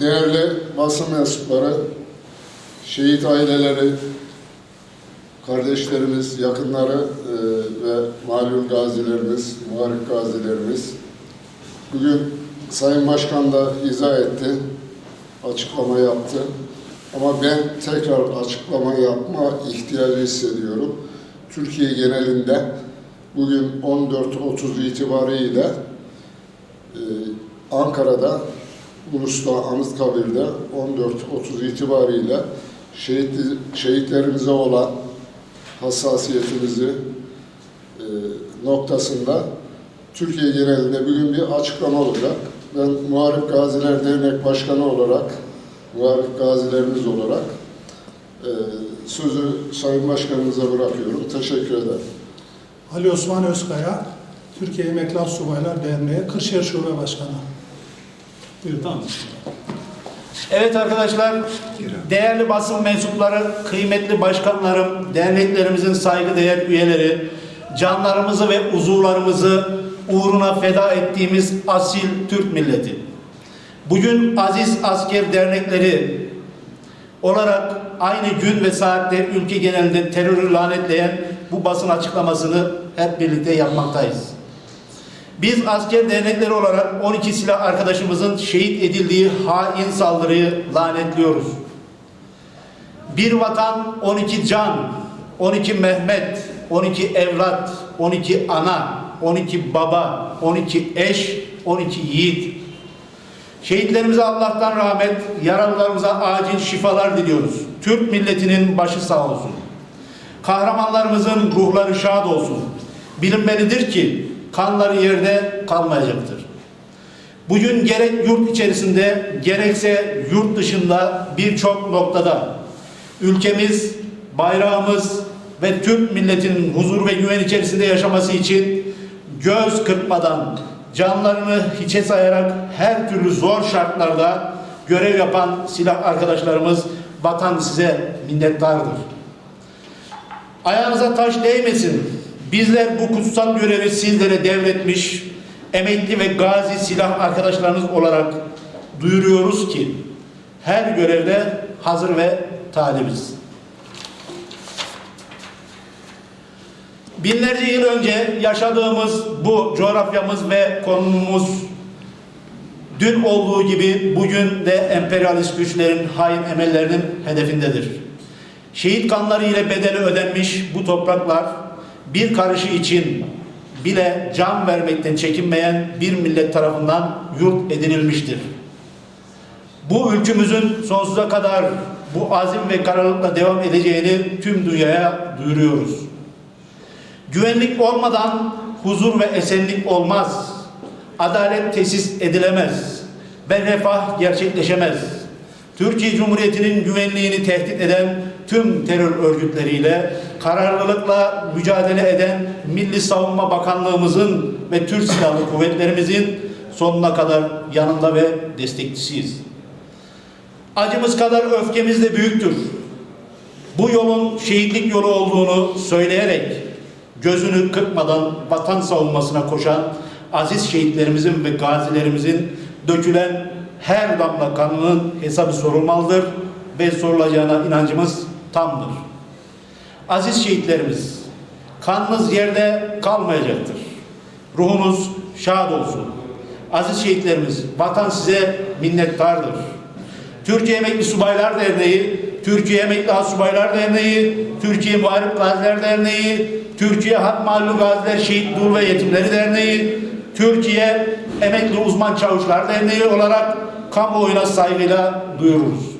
değerli basın mensupları, şehit aileleri, kardeşlerimiz, yakınları e, ve malum gazilerimiz, muharip gazilerimiz. Bugün Sayın Başkan da izah etti, açıklama yaptı. Ama ben tekrar açıklama yapma ihtiyacı hissediyorum. Türkiye genelinde bugün 14.30 itibariyle e, Ankara'da Ulus'ta Anıtkabir'de 14.30 itibariyle şehit, şehitlerimize olan hassasiyetimizi e, noktasında Türkiye genelinde bugün bir açıklama olacak. Ben Muharip Gaziler Dernek Başkanı olarak, Muharip Gazilerimiz olarak e, sözü Sayın Başkanımıza bırakıyorum. Teşekkür ederim. Ali Osman Özkaya, Türkiye Emekli Subaylar Derneği Kırşehir Şube Başkanı. Buyurun. Tamam. Evet arkadaşlar, değerli basın mensupları, kıymetli başkanlarım, derneklerimizin saygıdeğer üyeleri, canlarımızı ve uzuvlarımızı uğruna feda ettiğimiz asil Türk milleti. Bugün aziz asker dernekleri olarak aynı gün ve saatte ülke genelinde terörü lanetleyen bu basın açıklamasını hep birlikte yapmaktayız. Biz asker dernekleri olarak 12 silah arkadaşımızın şehit edildiği hain saldırıyı lanetliyoruz. Bir vatan, 12 can, 12 Mehmet, 12 evlat, 12 ana, 12 baba, 12 eş, 12 yiğit. Şehitlerimize Allah'tan rahmet, yaralılarımıza acil şifalar diliyoruz. Türk milletinin başı sağ olsun. Kahramanlarımızın ruhları şad olsun. Bilinmelidir ki kanları yerde kalmayacaktır. Bugün gerek yurt içerisinde gerekse yurt dışında birçok noktada ülkemiz, bayrağımız ve Türk milletinin huzur ve güven içerisinde yaşaması için göz kırpmadan canlarını hiçe sayarak her türlü zor şartlarda görev yapan silah arkadaşlarımız vatan size minnettardır. Ayağınıza taş değmesin. Bizler bu kutsal görevi sizlere devretmiş emekli ve gazi silah arkadaşlarınız olarak duyuruyoruz ki her görevde hazır ve talibiz. Binlerce yıl önce yaşadığımız bu coğrafyamız ve konumumuz dün olduğu gibi bugün de emperyalist güçlerin hain emellerinin hedefindedir. Şehit kanları ile bedeli ödenmiş bu topraklar bir karışı için bile can vermekten çekinmeyen bir millet tarafından yurt edinilmiştir. Bu ülkümüzün sonsuza kadar bu azim ve kararlılıkla devam edeceğini tüm dünyaya duyuruyoruz. Güvenlik olmadan huzur ve esenlik olmaz. Adalet tesis edilemez ve refah gerçekleşemez. Türkiye Cumhuriyeti'nin güvenliğini tehdit eden tüm terör örgütleriyle kararlılıkla mücadele eden Milli Savunma Bakanlığımızın ve Türk Silahlı Kuvvetlerimizin sonuna kadar yanında ve destekçisiyiz. Acımız kadar öfkemiz de büyüktür. Bu yolun şehitlik yolu olduğunu söyleyerek gözünü kırpmadan vatan savunmasına koşan aziz şehitlerimizin ve gazilerimizin dökülen her damla kanının hesabı sorulmalıdır ve sorulacağına inancımız tamdır. Aziz şehitlerimiz, kanınız yerde kalmayacaktır. Ruhunuz şad olsun. Aziz şehitlerimiz, vatan size minnettardır. Türkiye Emekli Subaylar Derneği, Türkiye Emekli Subaylar Derneği, Türkiye Muharip Gaziler Derneği, Türkiye Harp Malum Gaziler Şehit Dul ve Yetimleri Derneği, Türkiye Emekli Uzman Çavuşlar Derneği olarak kamuoyuna saygıyla duyururuz.